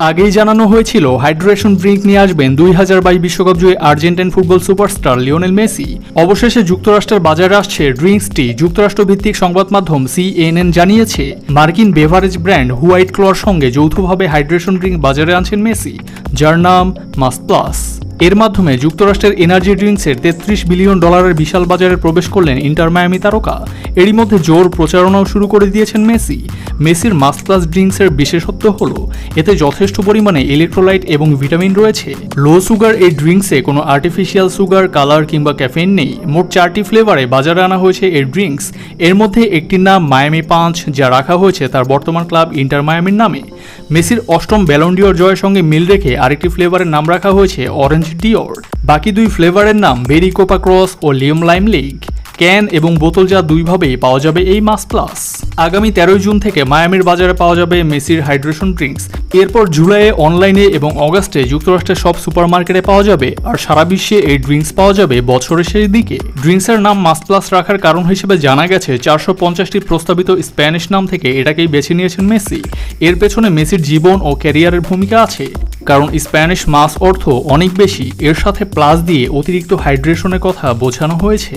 আগেই জানানো হয়েছিল, হাইড্রেশন ড্রিঙ্ক নিয়ে আসবেন দুই হাজার বাইশ বিশ্বকাপ জয়ী Argentine football superstar Lionel Messi. অবশেষে যুক্তরাষ্ট্রের বাজারে আসছে ড্রিঙ্কসটি যুক্তরাষ্ট্র ভিত্তিক সংবাদ মাধ্যম সিএনএন জানিয়েছে। মার্কিন বেভারেজ ব্র্যান্ড হোয়াইট ক্লোয়ার সঙ্গে যৌথভাবে হাইড্রেশন ড্রিঙ্ক বাজারে আনছেন মেসি, যার নাম মাস প্লাস এর মাধ্যমে যুক্তরাষ্ট্রের এনার্জি ড্রিঙ্কসের তেত্রিশ বিলিয়ন ডলারের বিশাল বাজারে প্রবেশ করলেন ইন্টার মায়ামি তারকা। এরই মধ্যে জোর প্রচারণাও শুরু করে দিয়েছেন মেসি। মেসির মাস প্লাস ড্রিঙ্কসের বিশেষত্ব হল, এতে যথেষ্ট পরিমাণে ইলেকট্রোলাইট এবং ভিটামিন রয়েছে। লো সুগার এই ড্রিঙ্কসে কোনো আর্টিফিশিয়াল সুগার কালার কিংবা ক্যাফেইন নেই। মোট চারটি ফ্লেভারে বাজারে আনা হয়েছে এই ড্রিঙ্কস। এর মধ্যে একটির নাম মায়ামি পাঁচ যা রাখা হয়েছে তার বর্তমান ক্লাব ইন্টার মায়ামির নামে। মেসির অষ্টম ব্যালন্ডিওর জয়ের সঙ্গে মিল রেখে আরেকটি ফ্লেভারের নাম রাখা হয়েছে অরেঞ্জ ডিওর বাকি দুই ফ্লেভারের নাম বেরি কোপা ক্রস ও লিয়ম লাইম লিগ ক্যান এবং বোতলজাত দুইভাবেই পাওয়া যাবে এই মাস প্লাস। আগামী তেরোই জুন থেকে মায়ামির বাজারে পাওয়া যাবে মেসির হাইড্রেশন ড্রিঙ্কস। এরপর জুলাইয়ে, অনলাইনে এবং অগাস্টে যুক্তরাষ্ট্রের সব সুপারমার্কেটে পাওয়া যাবে, আর সারা বিশ্বে এই ড্রিঙ্কস পাওয়া যাবে বছরের শেষ দিকে। ড্রিঙ্কসের নাম মাস প্লাস রাখার কারণ হিসেবে জানা গেছে চারশো পঞ্চাশটি প্রস্তাবিত স্প্যানিশ নাম থেকে এটাকেই বেছে নিয়েছেন মেসি। এর পেছনে মেসির জীবন ও ক্যারিয়ারের ভূমিকা আছে, কারণ স্প্যানিশ মাস অর্থ অনেক বেশি, এর সাথে প্লাস দিয়ে অতিরিক্ত হাইড্রেশনের কথা বোঝানো হয়েছে।